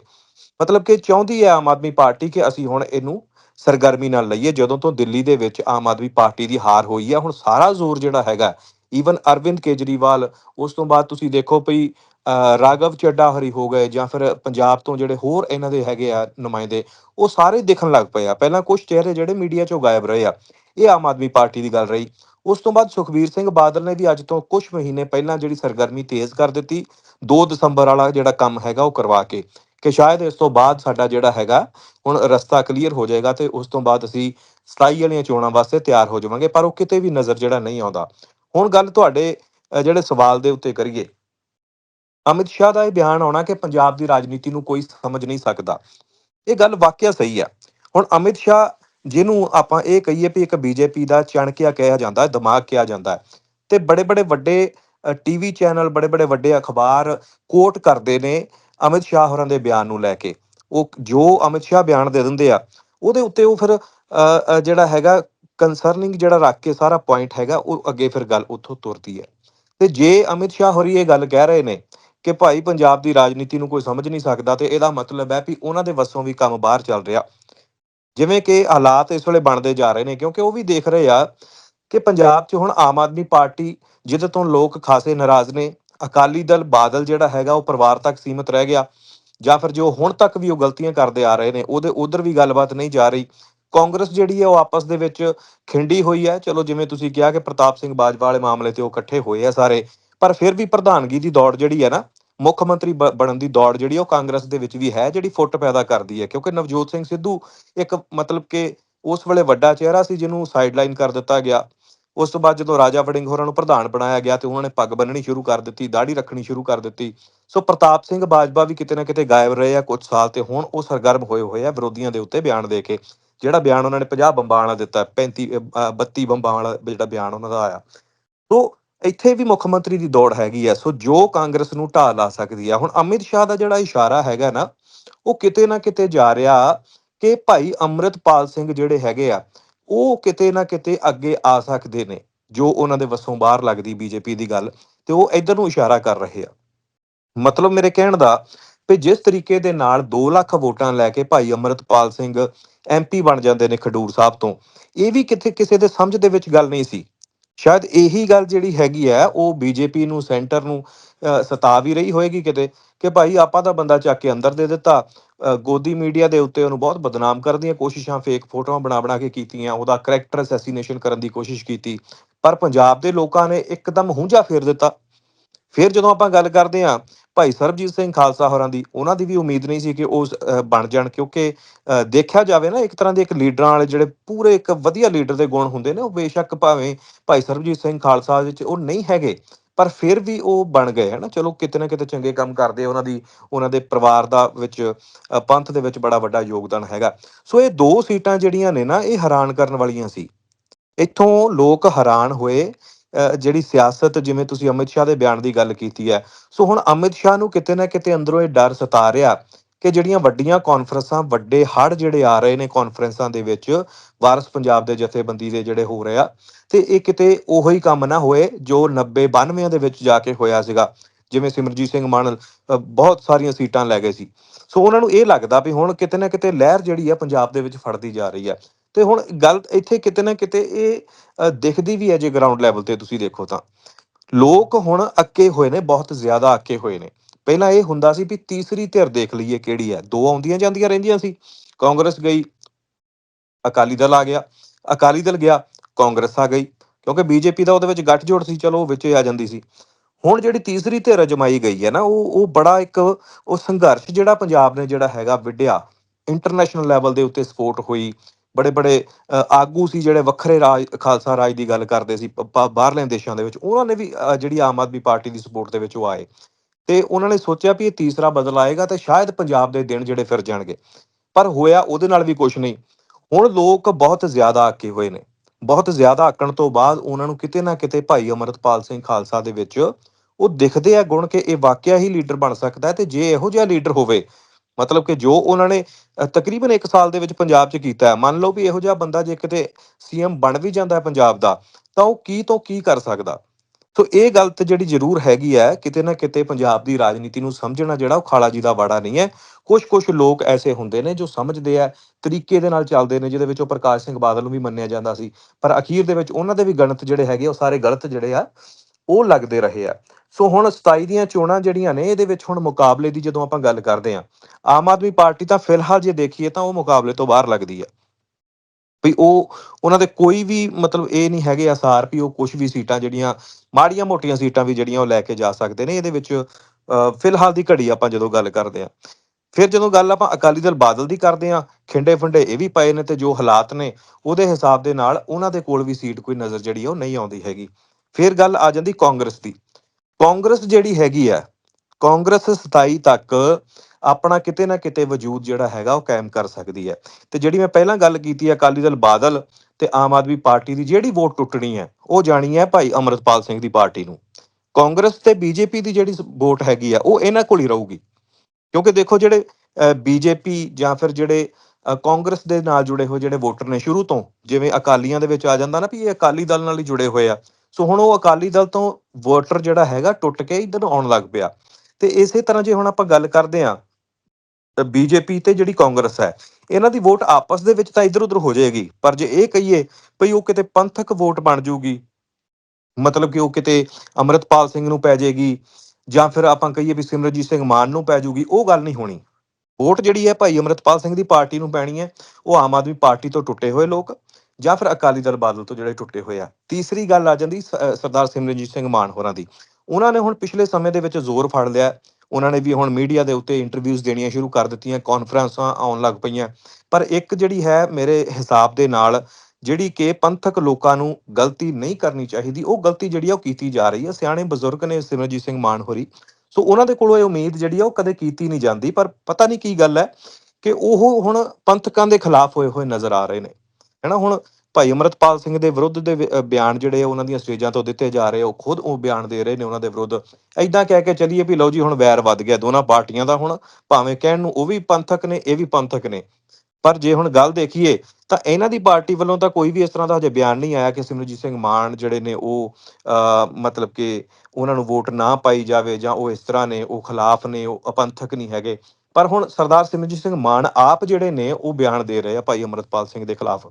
ਮਤਲਬ ਕਿ ਚਾਹੁੰਦੀ ਹੈ ਆਮ ਆਦਮੀ ਪਾਰਟੀ ਕਿ ਅਸੀਂ ਹੁਣ ਇਹਨੂੰ ਸਰਗਰਮੀ ਨਾਲ ਲਈਏ। ਜਦੋਂ ਤੋਂ ਦਿੱਲੀ ਦੇ ਵਿੱਚ ਆਮ ਆਦਮੀ ਪਾਰਟੀ ਦੀ ਹਾਰ ਹੋਈ ਹੈ ਹੁਣ ਸਾਰਾ ਜ਼ੋਰ ਜਿਹੜਾ ਹੈਗਾ ਈਵਨ ਅਰਵਿੰਦ ਕੇਜਰੀਵਾਲ ਉਸ ਤੋਂ ਬਾਅਦ ਤੁਸੀਂ ਦੇਖੋ ਭਈ ਅ, ਰਾਘਵ ਚੱਡਾ ਹਰੀ ਹੋ ਗਏ ਜਾਂ ਫਿਰ ਪੰਜਾਬ ਤੋਂ ਜਿਹੜੇ ਹੋਰ ਇਹਨਾਂ ਦੇ ਹੈਗੇ ਆ ਨੁਮਾਇੰਦੇ ਉਹ ਸਾਰੇ ਦਿਖਣ ਲੱਗ ਪਏ ਆ। ਪਹਿਲਾਂ ਕੁਝ ਚਿਹਰੇ ਜਿਹੜੇ ਮੀਡੀਆ 'ਚੋਂ ਗਾਇਬ ਰਹੇ ਆ ਇਹ ਆਮ ਆਦਮੀ ਪਾਰਟੀ ਦੀ ਗੱਲ ਰਹੀ। ਉਸ ਤੋਂ ਬਾਅਦ ਸੁਖਬੀਰ ਸਿੰਘ ਬਾਦਲ ਨੇ ਵੀ ਅੱਜ ਤੋਂ ਕੁਝ ਮਹੀਨੇ ਪਹਿਲਾਂ ਜਿਹੜੀ ਸਰਗਰਮੀ ਤੇਜ਼ ਕਰ ਦਿੱਤੀ 2 ਦਸੰਬਰ ਵਾਲਾ ਜਿਹੜਾ ਕੰਮ ਹੈਗਾ ਉਹ ਕਰਵਾ ਕੇ ਕਿ ਸ਼ਾਇਦ ਇਸ ਤੋਂ ਬਾਅਦ ਸਾਡਾ ਜਿਹੜਾ ਹੈਗਾ ਹੁਣ ਰਸਤਾ ਕਲੀਅਰ ਹੋ ਜਾਏਗਾ ਤੇ ਉਸ ਤੋਂ ਬਾਅਦ ਅਸੀਂ 27 ਵਾਲੀਆਂ ਚੋਣਾਂ ਵਾਸਤੇ ਤਿਆਰ ਹੋ ਜਾਵਾਂਗੇ ਪਰ ਉਹ ਕਿਤੇ ਵੀ ਨਜ਼ਰ ਜਿਹੜਾ ਨਹੀਂ ਆਉਂਦਾ। ਹੁਣ ਗੱਲ ਤੁਹਾਡੇ ਜਿਹੜੇ ਸਵਾਲ ਦੇ ਉੱਤੇ ਕਰੀਏ। ਅਮਿਤ ਸ਼ਾਹ ਦਾ ਇਹ ਬਿਆਨ ਆਉਣਾ ਕਿ ਪੰਜਾਬ ਦੀ ਰਾਜਨੀਤੀ ਨੂੰ ਕੋਈ ਸਮਝ ਨਹੀਂ ਸਕਦਾ। ਇਹ ਗੱਲ ਵਾਕਿਆ ਸਹੀ ਆ। ਹੁਣ ਅਮਿਤ ਸ਼ਾਹ ਜਿਹਨੂੰ ਆਪਾਂ ਇਹ ਕਹੀਏ ਵੀ ਇੱਕ ਬੀਜੇਪੀ ਦਾ ਚਣਕਿਆ ਕਿਹਾ ਜਾਂਦਾ ਹੈ ਦਿਮਾਗ ਕਿਹਾ ਜਾਂਦਾ ਹੈ ਤੇ ਬੜੇ ਬੜੇ ਵੱਡੇ ਟੀਵੀ ਚੈਨਲ ਬੜੇ ਬੜੇ ਵੱਡੇ ਅਖਬਾਰ ਕੋਟ ਕਰਦੇ ਨੇ ਅਮਿਤ ਸ਼ਾਹ ਹੋਰਾਂ ਦੇ ਬਿਆਨ ਨੂੰ ਲੈ ਕੇ। ਉਹ ਜੋ ਅਮਿਤ ਸ਼ਾਹ ਬਿਆਨ ਦੇ ਦਿੰਦੇ ਆ ਉਹਦੇ ਉੱਤੇ ਉਹ ਫਿਰ ਅ, ਜਿਹੜਾ ਹੈਗਾ ਕੰਸਰਨਿੰਗ ਜਿਹੜਾ ਰੱਖ ਕੇ ਸਾਰਾ ਪੁਆਇੰਟ ਹੈਗਾ, ਉਹ ਅੱਗੇ ਫਿਰ ਗੱਲ ਉੱਥੋਂ ਤੁਰਦੀ ਹੈ। ਤੇ ਜੇ ਅਮਿਤ ਸ਼ਾਹ ਹੋਰੀ ਇਹ ਗੱਲ ਕਹਿ ਰਹੇ ਨੇ ਕਿ ਭਾਈ ਪੰਜਾਬ ਦੀ ਰਾਜਨੀਤੀ ਨੂੰ ਕੋਈ ਸਮਝ ਨਹੀਂ ਸਕਦਾ ਤੇ ਇਹਦਾ ਮਤਲਬ ਹੈ ਵੀ ਉਹਨਾਂ ਦੇ ਵੱਸੋਂ ਵੀ ਕੰਮ ਬਾਹਰ ਚੱਲ ਰਿਹਾ। ਜਿਵੇਂ ਕਿ ਹਾਲਾਤ ਇਸ ਵੇਲੇ ਬਣਦੇ ਜਾ ਰਹੇ ਨੇ, ਕਿਉਂਕਿ ਉਹ ਵੀ ਦੇਖ ਰਹੇ ਆ ਕਿ ਪੰਜਾਬ 'ਚ ਹੁਣ ਆਮ ਆਦਮੀ ਪਾਰਟੀ ਜਿਹਦੇ ਤੋਂ ਲੋਕ ਖਾਸੇ ਨਾਰਾਜ਼ ਨੇ, ਅਕਾਲੀ ਦਲ ਬਾਦਲ ਜਿਹੜਾ ਹੈਗਾ ਉਹ ਪਰਿਵਾਰ ਤੱਕ ਸੀਮਤ ਰਹਿ ਗਿਆ ਜਾਂ ਫਿਰ ਜੋ ਹੁਣ ਤੱਕ ਵੀ ਉਹ ਗਲਤੀਆਂ ਕਰਦੇ ਆ ਰਹੇ ਨੇ, ਉਹਦੇ ਉਧਰ ਵੀ ਗੱਲਬਾਤ ਨਹੀਂ ਜਾ ਰਹੀ। ਕਾਂਗਰਸ ਜਿਹੜੀ ਹੈ ਉਹ ਆਪਸ ਦੇ ਵਿੱਚ ਖਿੰਡੀ ਹੋਈ ਹੈ। ਚਲੋ ਜਿਵੇਂ ਤੁਸੀਂ ਕਿਹਾ ਕਿ ਪ੍ਰਤਾਪ ਸਿੰਘ ਬਾਜਵਾ ਵਾਲੇ ਮਾਮਲੇ ਤੇ ਉਹ ਇਕੱਠੇ ਹੋਏ ਆ ਸਾਰੇ, ਪਰ ਫਿਰ ਵੀ ਪ੍ਰਧਾਨਗੀ ਦੀ ਦੌੜ ਜਿਹੜੀ ਹੈ ਨਾ, ਮੁੱਖ ਮੰਤਰੀ ਬਣਨ ਦੀ ਦੌੜ ਜਿਹੜੀ ਉਹ ਕਾਂਗਰਸ ਦੇ ਵਿੱਚ ਵੀ ਹੈ, ਜਿਹੜੀ ਫੁੱਟ ਪੈਦਾ ਕਰਦੀ ਹੈ। ਕਿਉਂਕਿ ਨਵਜੋਤ ਸਿੰਘ ਸਿੱਧੂ ਇੱਕ ਮਤਲਬ ਕਿ ਉਸ ਵੇਲੇ ਵੱਡਾ ਚਿਹਰਾ ਸੀ, ਜਿਹਨੂੰ ਸਾਈਡਲਾਈਨ ਕਰ ਦਿੱਤਾ ਗਿਆ। ਉਸ ਤੋਂ ਬਾਅਦ ਜਦੋਂ ਰਾਜਾ ਵੜਿੰਗ ਹੋਰਾਂ ਨੂੰ ਪ੍ਰਧਾਨ ਬਣਾਇਆ ਗਿਆ ਤੇ ਉਹਨਾਂ ਨੇ ਪੱਗ ਬੰਨਣੀ ਸ਼ੁਰੂ ਕਰ ਦਿੱਤੀ ਦਾੜੀ ਰੱਖਣੀ ਸ਼ੁਰੂ ਕਰ ਦਿੱਤੀ। ਸੋ ਪ੍ਰਤਾਪ ਸਿੰਘ ਬਾਜਵਾ ਵੀ ਕਿਤੇ ਨਾ ਕਿਤੇ ਗਾਇਬ ਰਹੇ ਆ ਕੁਝ ਸਾਲ ਤੇ ਹੁਣ ਉਹ ਸਰਗਰਮ ਹੋਏ ਹੋਏ ਆ ਵਿਰੋਧੀਆਂ ਦੇ ਉੱਤੇ ਬਿਆਨ ਦੇ ਕੇ। ਜਿਹੜਾ ਬਿਆਨ ਉਹਨਾਂ ਨੇ 50 ਬੰਬਾਂ ਵਾਲਾ ਦਿੱਤਾ 35 32 ਬੰਬਾਂ ਵਾਲਾ ਜਿਹੜਾ ਬਿਆਨ ਉਹਨਾਂ ਦਾ ਆਇਆ। ਸੋ ਇੱਥੇ ਵੀ ਮੁੱਖ ਮੰਤਰੀ ਦੀ ਦੌੜ ਹੈਗੀ ਆ, ਸੋ ਜੋ ਕਾਂਗਰਸ ਨੂੰ ਢਾਹ ਲਾ ਸਕਦੀ ਆ। ਹੁਣ ਅਮਿਤ ਸ਼ਾਹ ਦਾ ਜਿਹੜਾ ਇਸ਼ਾਰਾ ਹੈਗਾ ਨਾ, ਉਹ ਕਿਤੇ ਨਾ ਕਿਤੇ ਜਾ ਰਿਹਾ ਕਿ ਭਾਈ ਅੰਮ੍ਰਿਤਪਾਲ ਸਿੰਘ ਜਿਹੜੇ ਹੈਗੇ ਆ, ਉਹ ਕਿਤੇ ਨਾ ਕਿਤੇ ਅੱਗੇ ਆ ਸਕਦੇ ਨੇ, ਜੋ ਉਹਨਾਂ ਦੇ ਵੱਸੋਂ ਬਾਹਰ ਲੱਗਦੀ ਬੀਜੇਪੀ ਦੀ ਗੱਲ, ਤੇ ਉਹ ਇਧਰ ਨੂੰ ਇਸ਼ਾਰਾ ਕਰ ਰਹੇ ਆ। ਮਤਲਬ ਮੇਰੇ ਕਹਿਣ ਦਾ ਵੀ ਜਿਸ ਤਰੀਕੇ ਦੇ ਨਾਲ 2 ਲੱਖ ਵੋਟਾਂ ਲੈ ਕੇ ਭਾਈ ਅਮਰਤਪਾਲ ਸਿੰਘ ਐਮਪੀ ਬਣ ਜਾਂਦੇ ਨੇ ਖਡੂਰ ਸਾਹਿਬ ਤੋਂ, ਇਹ ਵੀ ਕਿਤੇ ਕਿਸੇ ਦੇ ਸਮਝ ਦੇ ਵਿੱਚ ਗੱਲ ਨਹੀਂ ਸੀ। ਸ਼ਾਇਦ ਇਹੀ ਗੱਲ ਜਿਹੜੀ ਹੈਗੀ ਹੈ, ਉਹ ਬੀਜੇਪੀ ਨੂੰ, ਸੈਂਟਰ ਨੂੰ ਸਤਾ ਵੀ ਰਹੀ ਹੋਏਗੀ ਕਿਤੇ ਕਿ ਭਾਈ ਆਪਾਂ ਤਾਂ ਬੰਦਾ ਚੱਕ ਕੇ ਅੰਦਰ ਦੇ ਦਿੱਤਾ ਗੋਦੀ ਮੀਡੀਆ ਦੇ ਉੱਤੇ ਉਹਨੂੰ ਬਹੁਤ ਬਦਨਾਮ ਕਰਨ ਦੀਆਂ ਕੋਸ਼ਿਸ਼ਾਂ ਫੇਕ ਫੋਟੋਆਂ ਬਣਾ ਬਣਾ ਕੇ ਕੀਤੀਆਂ, ਉਹਦਾ ਕਰੈਕਟਰ ਅਸੈਸੀਨੇਸ਼ਨ ਕਰਨ ਦੀ ਕੋਸ਼ਿਸ਼ ਕੀਤੀ, ਪਰ ਪੰਜਾਬ ਦੇ ਲੋਕਾਂ ਨੇ ਇੱਕਦਮ ਹੁੰਝਾ ਫੇਰ ਦਿੱਤਾ। ਫਿਰ ਜਦੋਂ ਆਪਾਂ ਗੱਲ ਕਰਦੇ ਹਾਂ ਭਾਈ ਸਰਬਜੀਤ ਸਿੰਘ ਖਾਲਸਾ ਹੋਰਾਂ ਦੀ, ਉਹਨਾਂ ਦੀ ਵੀ ਉਮੀਦ ਨਹੀਂ ਸੀ ਕਿ ਉਹ ਬਣ ਜਾਣ, ਕਿਉਂਕਿ ਦੇਖਿਆ ਜਾਵੇ ਨਾ, ਇੱਕ ਤਰ੍ਹਾਂ ਦੇ ਇੱਕ ਲੀਡਰਾਂ ਵਾਲੇ ਜਿਹੜੇ ਪੂਰੇ ਇੱਕ ਵਧੀਆ ਲੀਡਰ ਦੇ ਗੁਣ ਹੁੰਦੇ ਨੇ, ਉਹ ਬੇਸ਼ੱਕ ਭਾਵੇਂ ਭਾਈ ਸਰਬਜੀਤ ਸਿੰਘ ਖਾਲਸਾ ਵਿੱਚ ਉਹ ਨਹੀਂ ਹੈਗੇ, ਪਰ ਫਿਰ ਵੀ ਉਹ ਬਣ ਗਏ, ਹਨਾ? ਚਲੋ, ਕਿਤੇ ਨਾ ਕਿਤੇ ਚੰਗੇ ਕੰਮ ਕਰਦੇ ਉਹਨਾਂ ਦੀ, ਉਹਨਾਂ ਦੇ ਪਰਿਵਾਰ ਦਾ ਵਿੱਚ ਪੰਥ ਦੇ ਵਿੱਚ ਬੜਾ ਵੱਡਾ ਯੋਗਦਾਨ ਹੈਗਾ। ਸੋ ਇਹ ਦੋ ਸੀਟਾਂ ਜਿਹੜੀਆਂ ਨੇ ਨਾ, ਇਹ ਹੈਰਾਨ ਕਰਨ ਵਾਲੀਆਂ ਸੀ। ਇੱਥੋਂ ਲੋਕ ਹੈਰਾਨ ਹੋਏ ਜਿਹੜੀ ਸਿਆਸਤ ਜਿਵੇਂ ਤੁਸੀਂ ਅਮਿਤ ਸ਼ਾਹ ਦੇ ਬਿਆਨ ਦੀ ਗੱਲ ਕੀਤੀ ਹੈ, ਸੋ ਹੁਣ ਅਮਿਤ ਸ਼ਾਹ ਨੂੰ ਕਿਤੇ ਨਾ ਕਿਤੇ ਅੰਦਰੋਂ ਇਹ ਡਰ ਸਤਾ ਰਿਹਾ ਕਿ ਜਿਹੜੀਆਂ ਵੱਡੀਆਂ ਕਾਨਫਰੰਸਾਂ ਵੱਡੇ ਹੜ ਜਿਹੜੇ ਆ ਰਹੇ ਨੇ ਕਾਨਫਰੰਸਾਂ ਦੇ ਵਿੱਚ, ਵਾਰਸ ਪੰਜਾਬ ਦੇ ਜਥੇਬੰਦੀ ਦੇ ਜਿਹੜੇ ਹੋ ਰਹੇ ਆ, ਤੇ ਇਹ ਕਿਤੇ ਉਹੋ ਹੀ ਕੰਮ ਨਾ ਹੋਏ ਜੋ 90 92 ਦੇ ਵਿੱਚ ਜਾ ਕੇ ਹੋਇਆ ਸੀਗਾ। ਜਿਵੇਂ ਸਿਮਰਜੀਤ ਸਿੰਘ ਮਾਨਲ ਬਹੁਤ ਸਾਰੀਆਂ ਸੀਟਾਂ ਲੈ ਗਏ ਸੀ। ਸੋ ਉਹਨਾਂ ਨੂੰ ਇਹ ਲੱਗਦਾ ਵੀ ਹੁਣ ਕਿਤੇ ਨਾ ਕਿਤੇ ਲਹਿਰ ਜਿਹੜੀ ਆ ਪੰਜਾਬ ਦੇ ਵਿੱਚ ਫੜਦੀ ਜਾ ਰਹੀ ਹੈ। ਤੇ ਹੁਣ ਗੱਲ ਇੱਥੇ ਕਿਤੇ ਨਾ ਕਿਤੇ ਇਹ ਦਿਖਦੀ ਵੀ ਹੈ ਜੇ ਗਰਾਊਂਡ ਲੈਵਲ ਤੇ ਤੁਸੀਂ ਦੇਖੋ ਤਾਂ। ਲੋਕ ਹੁਣ ਅੱਕੇ ਹੋਏ ਨੇ, ਬਹੁਤ ਜ਼ਿਆਦਾ ਅੱਕੇ ਹੋਏ ਨੇ। ਪਹਿਲਾਂ ਇਹ ਹੁੰਦਾ ਸੀ ਵੀ ਤੀਸਰੀ ਧਿਰ ਦੇਖ ਲਈਏ ਕਿਹੜੀ ਹੈ। ਦੋ ਆਉਂਦੀਆਂ ਜਾਂਦੀਆਂ ਰਹਿੰਦੀਆਂ ਸੀ। ਕਾਂਗਰਸ ਗਈ, ਅਕਾਲੀ ਦਲ ਆ ਗਿਆ। ਅਕਾਲੀ ਦਲ ਗਿਆ, ਕਾਂਗਰਸ ਆ ਗਈ। ਕਿਉਂਕਿ ਬੀਜੇਪੀ ਦਾ ਉਹਦੇ ਵਿੱਚ ਗੱਠਜੋੜ ਸੀ, ਚਲੋ ਉਹ ਵਿੱਚ ਆ ਜਾਂਦੀ ਸੀ। ਹੁਣ ਜਿਹੜੀ ਤੀਸਰੀ ਧਿਰ ਅਜਮਾਈ ਗਈ ਹੈ ਨਾ, ਉਹ ਉਹ ਬੜਾ ਇੱਕ, ਉਹ ਸੰਘਰਸ਼ ਜਿਹੜਾ ਪੰਜਾਬ ਨੇ ਜਿਹੜਾ ਹੈਗਾ ਵਿੱਢਿਆ। ਇੰਟਰਨੈਸ਼ਨਲ ਲੈਵਲ ਦੇ ਉੱਤੇ ਸਪੋਰਟ ਹੋਈ। ਬੜੇ ਬੜੇ ਆਗੂ ਸੀ ਜਿਹੜੇ ਵੱਖਰੇ ਰਾਜ, ਖਾਲਸਾ ਰਾਜ ਦੀ ਗੱਲ ਕਰਦੇ ਸੀ ਬਾਹਰਲੇ ਦੇਸ਼ਾਂ ਦੇ ਵਿੱਚ। ਉਹਨਾਂ ਨੇ ਵੀ ਜਿਹੜੀ ਆਮ ਆਦਮੀ ਪਾਰਟੀ ਦੀ ਸਪੋਰਟ ਦੇ ਵਿੱਚ ਉਹ ਆਏ। ਤੇ ਉਹਨਾਂ ਨੇ ਸੋਚਿਆ ਵੀ ਇਹ ਤੀਸਰਾ ਬਦਲ ਆਏਗਾ ਤੇ ਸ਼ਾਇਦ ਪੰਜਾਬ ਦੇ ਦਿਨ ਜਿਹੜੇ ਫਿਰ ਜਾਣਗੇ। ਪਰ ਹੋਇਆ ਉਹਦੇ ਨਾਲ ਵੀ ਕੁਝ ਨਹੀਂ। ਹੁਣ ਲੋਕ ਬਹੁਤ ਜ਼ਿਆਦਾ ਆਕੇ ਹੋਏ ਨੇ। ਬਹੁਤ ਜ਼ਿਆਦਾ ਆਕਣ ਤੋਂ ਬਾਅਦ ਉਹਨਾਂ ਨੂੰ ਕਿਤੇ ਨਾ ਕਿਤੇ ਭਾਈ ਅਮਰਤਪਾਲ ਸਿੰਘ ਖਾਲਸਾ ਦੇ ਵਿੱਚ ਉਹ ਦਿਖਦੇ ਆ ਗੁਣ ਕਿ ਇਹ ਵਾਕਿਆ ਹੀ ਲੀਡਰ ਬਣ ਸਕਦਾ ਤੇ ਜੇ ਇਹੋ ਜਿਹਾ ਲੀਡਰ ਹੋਵੇ ਮਤਲਬ ਕਿ ਜੋ ਉਹਨਾਂ ਨੇ ਤਕਰੀਬਨ 1 ਸਾਲ ਦੇ ਵਿੱਚ ਪੰਜਾਬ 'ਚ ਕੀਤਾ ਮੰਨ ਲਓ ਵੀ ਇਹੋ ਜਿਹਾ ਬੰਦਾ ਜੇ ਕਿਤੇ ਸੀਐਮ ਬਣ ਵੀ ਜਾਂਦਾ ਹੈ ਪੰਜਾਬ ਦਾ, ਤਾਂ ਉਹ ਕੀ ਤੋਂ ਕੀ ਕਰ ਸਕਦਾ? ਸੋ ਇਹ ਗੱਲ ਤੇ ਜਿਹੜੀ ਜ਼ਰੂਰ ਹੈਗੀ ਹੈ, ਕਿਤੇ ਨਾ ਕਿਤੇ ਪੰਜਾਬ ਦੀ ਰਾਜਨੀਤੀ ਨੂੰ ਸਮਝਣਾ ਜਿਹੜਾ ਉਹ ਖਾਲਾ ਜੀ ਦਾ ਵਾੜਾ ਨਹੀਂ ਹੈ। ਕੁਝ ਕੁਝ ਲੋਕ ਐਸੇ ਹੁੰਦੇ ਨੇ ਜੋ ਸਮਝਦੇ ਆ, ਤਰੀਕੇ ਦੇ ਨਾਲ ਚੱਲਦੇ ਨੇ, ਜਿਹਦੇ ਵਿੱਚ ਉਹ ਪ੍ਰਕਾਸ਼ ਸਿੰਘ ਬਾਦਲ ਨੂੰ ਵੀ ਮੰਨਿਆ ਜਾਂਦਾ ਸੀ। ਪਰ ਅਖੀਰ ਦੇ ਵਿੱਚ ਉਹਨਾਂ ਦੇ ਵੀ ਗਣਿਤ ਜਿਹੜੇ ਹੈਗੇ ਉਹ ਸਾਰੇ ਗਲਤ ਜਿਹੜੇ ਆ। ਉਹ ਲੱਗਦੇ ਰਹੇ ਆ। ਸੋ ਹੁਣ 27 ਦੀਆਂ ਚੋਣਾਂ ਜਿਹੜੀਆਂ ਨੇ ਇਹਦੇ ਵਿੱਚ ਹੁਣ ਮੁਕਾਬਲੇ ਦੀ ਜਦੋਂ ਆਪਾਂ ਗੱਲ ਕਰਦੇ ਆ ਆਮ ਆਦਮੀ ਪਾਰਟੀ ਤਾਂ ਫਿਲਹਾਲ ਜੇ ਦੇਖੀਏ ਤਾਂ ਉਹ ਮੁਕਾਬਲੇ ਤੋਂ ਬਾਹਰ ਲੱਗਦੀ ਹੈ ਵੀ ਉਹ ਉਹਨਾਂ ਦੇ ਕੋਈ ਵੀ ਮਤਲਬ ਇਹ ਨਹੀਂ ਹੈਗੇ ਆਸਾਰ ਵੀ ਉਹ ਕੁਝ ਵੀ ਸੀਟਾਂ ਜਿਹੜੀਆਂ ਮਾੜੀਆਂ ਮੋਟੀਆਂ ਸੀਟਾਂ ਵੀ ਜਿਹੜੀਆਂ ਉਹ ਲੈ ਕੇ ਜਾ ਸਕਦੇ ਨੇ ਇਹਦੇ ਵਿੱਚ ਅ, ਫਿਲਹਾਲ ਦੀ ਘੜੀ ਆਪਾਂ ਜਦੋਂ ਗੱਲ ਕਰਦੇ ਆ ਫਿਰ ਜਦੋਂ ਗੱਲ ਆਪਾਂ ਅਕਾਲੀ ਦਲ ਬਾਦਲ ਦੀ ਕਰਦੇ ਆ ਖਿੰਡੇ ਫੰਡੇ ਇਹ ਵੀ ਪਏ ਨੇ ਤੇ ਜੋ ਹਾਲਾਤ ਨੇ ਉਹਦੇ ਹਿਸਾਬ ਦੇ ਨਾਲ ਉਹਨਾਂ ਦੇ ਕੋਲ ਵੀ ਸੀਟ ਕੋਈ ਨਜ਼ਰ ਜਿਹੜੀ ਉਹ ਨਹੀਂ ਆਉਂਦੀ ਹੈਗੀ। ਫਿਰ ਗੱਲ ਆ ਜਾਂਦੀ ਕਾਂਗਰਸ ਦੀ। ਕਾਂਗਰਸ ਜਿਹੜੀ ਹੈਗੀ ਆ, ਕਾਂਗਰਸ 27 ਤੱਕ ਆਪਣਾ ਕਿਤੇ ਨਾ ਕਿਤੇ ਵਜੂਦ ਜਿਹੜਾ ਹੈਗਾ ਉਹ ਕਾਇਮ ਕਰ ਸਕਦੀ ਹੈ। ਤੇ ਜਿਹੜੀ ਮੈਂ ਪਹਿਲਾਂ ਗੱਲ ਕੀਤੀ ਹੈ ਅਕਾਲੀ ਦਲ ਬਾਦਲ ਤੇ ਆਮ ਆਦਮੀ ਪਾਰਟੀ ਦੀ ਜਿਹੜੀ ਵੋਟ ਟੁੱਟਣੀ ਹੈ, ਉਹ ਜਾਣੀ ਹੈ ਭਾਈ ਅਮਰਤਪਾਲ ਸਿੰਘ ਦੀ ਪਾਰਟੀ ਨੂੰ। ਕਾਂਗਰਸ ਤੇ ਬੀਜੇਪੀ ਦੀ ਜਿਹੜੀ ਵੋਟ ਹੈਗੀ ਆ, ਉਹ ਇਹਨਾਂ ਕੋਲ ਹੀ ਰਹੂਗੀ। ਕਿਉਂਕਿ ਦੇਖੋ ਜਿਹੜੇ ਬੀਜੇਪੀ ਜਾਂ ਫਿਰ ਜਿਹੜੇ ਕਾਂਗਰਸ ਦੇ ਨਾਲ ਜੁੜੇ ਹੋਏ ਜਿਹੜੇ ਵੋਟਰ ਨੇ ਸ਼ੁਰੂ ਤੋਂ, ਜਿਵੇਂ ਅਕਾਲੀਆਂ ਦੇ ਵਿੱਚ ਆ ਜਾਂਦਾ ਨਾ ਵੀ ਇਹ ਅਕਾਲੀ ਦਲ ਨਾਲ ਹੀ ਜੁੜੇ ਹੋਏ ਆ ਸੋ ਹੁਣ ਉਹ ਅਕਾਲੀ ਦਲ ਤੋਂ ਵੋਟਰ ਜਿਹੜਾ ਹੈਗਾ ਟੁੱਟ ਕੇ ਇਧਰ ਆਉਣ ਲੱਗ ਪਿਆ। ਤੇ ਇਸੇ ਤਰ੍ਹਾਂ ਜੇ ਹੁਣ ਆਪਾਂ ਗੱਲ ਕਰਦੇ ਆ ਬੀਜੇਪੀ ਤੇ ਜਿਹੜੀ ਕਾਂਗਰਸ ਹੈ, ਇਹਨਾਂ ਦੀ ਵੋਟ ਆਪਸ ਦੇ ਵਿੱਚ ਤਾਂ ਇਧਰ ਉਧਰ ਹੋ ਜਾਏਗੀ, ਪਰ ਜੇ ਇਹ ਕਹੀਏ ਭਈ ਉਹ ਕਿਤੇ ਪੰਥਕ ਵੋਟ ਬਣ ਜਾਊਗੀ ਮਤਲਬ ਕਿ ਉਹ ਕਿਤੇ ਅਮਰਤਪਾਲ ਸਿੰਘ ਨੂੰ ਪੈ ਜਾਏਗੀ ਜਾਂ ਫਿਰ ਆਪਾਂ ਕਹੀਏ ਵੀ ਸਿਮਰਜੀਤ ਸਿੰਘ ਮਾਨ ਨੂੰ ਪੈ ਜਾਊਗੀ ਉਹ ਗੱਲ ਨਹੀਂ ਹੋਣੀ। ਵੋਟ ਜਿਹੜੀ ਹੈ ਭਾਈ ਅਮਰਤਪਾਲ ਸਿੰਘ ਦੀ ਪਾਰਟੀ ਨੂੰ ਪੈਣੀ ਹੈ, ਉਹ ਆਮ ਆਦਮੀ ਪਾਰਟੀ ਤੋਂ ਟੁੱਟੇ ਹੋਏ ਲੋਕ। ਜਾਂ ਫਿਰ ਅਕਾਲੀ ਦਲ ਬਾਦਲ ਤੋਂ ਜਿਹੜੇ ਟੁੱਟੇ ਹੋਏ ਆ। ਤੀਸਰੀ ਗੱਲ ਆ ਜਾਂਦੀ ਸਰਦਾਰ ਸਿਮਰਨਜੀਤ ਸਿੰਘ ਮਾਨ ਹੋਰਾਂ ਦੀ। ਉਹਨਾਂ ਨੇ ਹੁਣ ਪਿਛਲੇ ਸਮੇਂ ਦੇ ਵਿੱਚ ਜ਼ੋਰ ਫੜ ਲਿਆ। ਉਹਨਾਂ ਨੇ ਵੀ ਹੁਣ ਮੀਡੀਆ ਦੇ ਉੱਤੇ ਇੰਟਰਵਿਊਜ਼ ਦੇਣੀਆਂ ਸ਼ੁਰੂ ਕਰ ਦਿੱਤੀਆਂ, ਕਾਨਫਰੰਸਾਂ ਆਉਣ ਲੱਗ ਪਈਆਂ। ਪਰ ਇੱਕ ਜਿਹੜੀ ਹੈ ਮੇਰੇ ਹਿਸਾਬ ਦੇ ਨਾਲ, ਜਿਹੜੀ ਕਿ ਪੰਥਕ ਲੋਕਾਂ ਨੂੰ ਗਲਤੀ ਨਹੀਂ ਕਰਨੀ ਚਾਹੀਦੀ, ਉਹ ਗਲਤੀ ਜਿਹੜੀ ਆ ਉਹ ਕੀਤੀ ਜਾ ਰਹੀ ਹੈ ਸਿਆਣੇ ਬਜ਼ੁਰਗ ਨੇ ਸਿਮਰਜੀਤ ਸਿੰਘ ਮਾਨ ਹੋਰੀ। ਸੋ ਉਹਨਾਂ ਦੇ ਕੋਲੋਂ ਇਹ ਉਮੀਦ ਜਿਹੜੀ ਆ ਉਹ ਕਦੇ ਕੀਤੀ ਨਹੀਂ ਜਾਂਦੀ। ਪਰ ਪਤਾ ਨਹੀਂ ਕੀ ਗੱਲ ਹੈ ਕਿ ਉਹ ਹੁਣ ਪੰਥਕਾਂ ਦੇ ਖਿਲਾਫ ਹੋਏ ਹੋਏ ਨਜ਼ਰ ਆ ਰਹੇ ਨੇ। ਹੈਨਾ ਹੁਣ ਭਾਈ ਅਮਰਤਪਾਲ ਸਿੰਘ ਦੇ ਵਿਰੁੱਧ ਦੇ ਬਿਆਨ ਜਿਹੜੇ ਉਹਨਾਂ ਦੀਆਂ ਸਟੇਜਾਂ ਤੋਂ ਦਿੱਤੇ ਜਾ ਰਹੇ ਉਹ ਖੁਦ ਉਹ ਬਿਆਨ ਦੇ ਰਹੇ ਨੇ ਉਹਨਾਂ ਦੇ ਵਿਰੁੱਧ। ਐਦਾਂ ਕਹਿ ਕੇ ਚੱਲੀਏ ਵੀ ਲਓ ਜੀ ਹੁਣ ਵੈਰ ਵੱਧ ਗਿਆ ਦੋਨਾਂ ਪਾਰਟੀਆਂ ਦਾ ਹੁਣ ਭਾਵੇਂ ਕਹਿਣ ਨੂੰ ਉਹ ਵੀ ਪੰਥਕ ਨੇ ਇਹ ਵੀ ਪੰਥਕ ਨੇ। ਪਰ ਜੇ ਹੁਣ ਗੱਲ ਦੇਖੀਏ ਤਾਂ ਇਹਨਾਂ ਦੀ ਪਾਰਟੀ ਵੱਲੋਂ ਤਾਂ ਕੋਈ ਵੀ ਇਸ ਤਰ੍ਹਾਂ ਦਾ ਹਜੇ ਬਿਆਨ ਨਹੀਂ ਆਇਆ ਕਿ ਸਿਮਰਜੀਤ ਸਿੰਘ ਮਾਨ ਜਿਹੜੇ ਨੇ ਉਹ ਅ, ਮਤਲਬ ਕਿ ਉਹਨਾਂ ਨੂੰ ਵੋਟ ਨਾ ਪਾਈ ਜਾਵੇ ਜਾਂ ਉਹ ਇਸ ਤਰ੍ਹਾਂ ਨੇ ਉਹ ਖਿਲਾਫ ਨੇ ਉਹ ਅਪੰਥਕ ਨਹੀਂ ਹੈਗੇ। ਪਰ ਹੁਣ ਸਰਦਾਰ ਸਿਮਰਜੀਤ ਸਿੰਘ ਮਾਨ ਆਪ ਜਿਹੜੇ ਨੇ ਉਹ ਬਿਆਨ ਦੇ ਰਹੇ ਆ ਭਾਈ ਅਮਰਤਪਾਲ ਸਿੰਘ ਦੇ ਖਿਲਾਫ